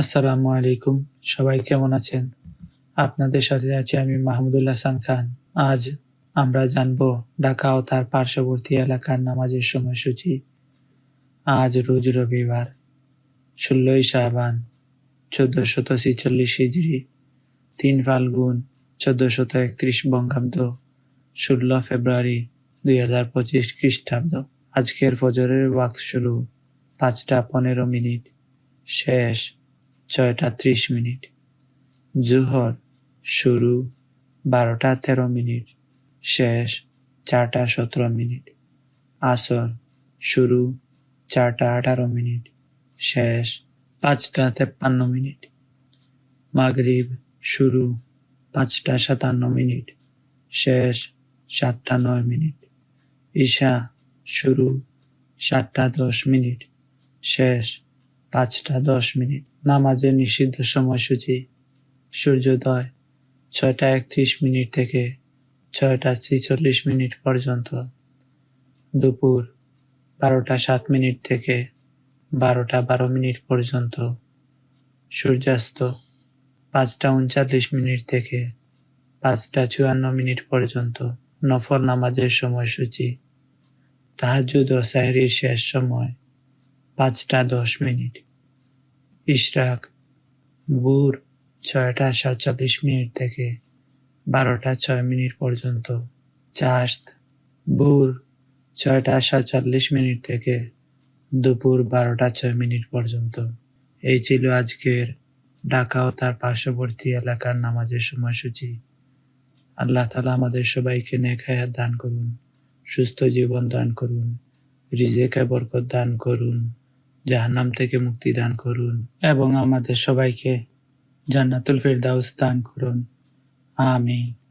আসসালামু আলাইকুম। সবাই কেমন আছেন? আপনাদের সাথে আছি আমি মাহমুদুল হাসান খান। আজ আমরা জানব ঢাকা ও তার পার্শ্ববর্তী এলাকার নামাজের সময়সূচি। আজ রোজ রবিবার, ষোলোই শাহবান চোদ্দশত ছিচল্লিশ হিজড়ি তিন ফাল্গুন, চোদ্দশত একত্রিশ বঙ্গাব্দ, ষোলো ফেব্রুয়ারি দুই হাজার পঁচিশ খ্রিস্টাব্দ। আজকের ফজরের ওয়াক্ত শুরু পাঁচটা পনেরো মিনিট। শেষ ছয়টা ত্রিশ মিনিট। জুহর শুরু বারোটা তেরো মিনিট, শেষ চারটা সতেরো মিনিট, আসর শুরু চারটা আঠারো মিনিট, শেষ পাঁচটা তেপ্পান্ন মিনিট, মাগরিব শুরু পাঁচটা সাতান্ন মিনিট, শেষ সাতটা নয় মিনিট, ঈশা শুরু সাতটা দশ মিনিট, শেষ পাঁচটা দশ মিনিট। নামাজের নিষিদ্ধ সময়সূচি, সূর্যোদয়, ছয়টা একত্রিশ মিনিট থেকে ছয়টা ছিচল্লিশ মিনিট পর্যন্ত। দুপুর, বারোটা সাত মিনিট থেকে বারোটা বারো মিনিট পর্যন্ত। সূর্যাস্ত, পাঁচটা উনচল্লিশ মিনিট থেকে পাঁচটা চুয়ান্ন মিনিট পর্যন্ত নফল নামাজের সময়সূচি। তাহাজুদ ও সাহরির শেষ সময়, পাঁচটা দশ মিনিট। ইশরাক, ভোর ছয়টা সাতচল্লিশ মিনিট থেকে বারোটা ছয় মিনিট পর্যন্ত। চাস্ত ভোর ছয়টা সাতচল্লিশ মিনিট থেকে দুপুর বারোটা ছয় মিনিট পর্যন্ত। এই ছিল আজকের ঢাকা ও তার পার্শ্ববর্তী এলাকার নামাজের সময়সূচি। আল্লাহ তালা আমাদের সবাইকে নেক হায়াত দান করুন, সুস্থ জীবন দান করুন, রিজেকে বরকত দান করুন। জাহান্নাম থেকে মুক্তি দান করুন এবং আমাদের সবাইকে জান্নাতুল ফেরদাউস দান করুন। আমিন।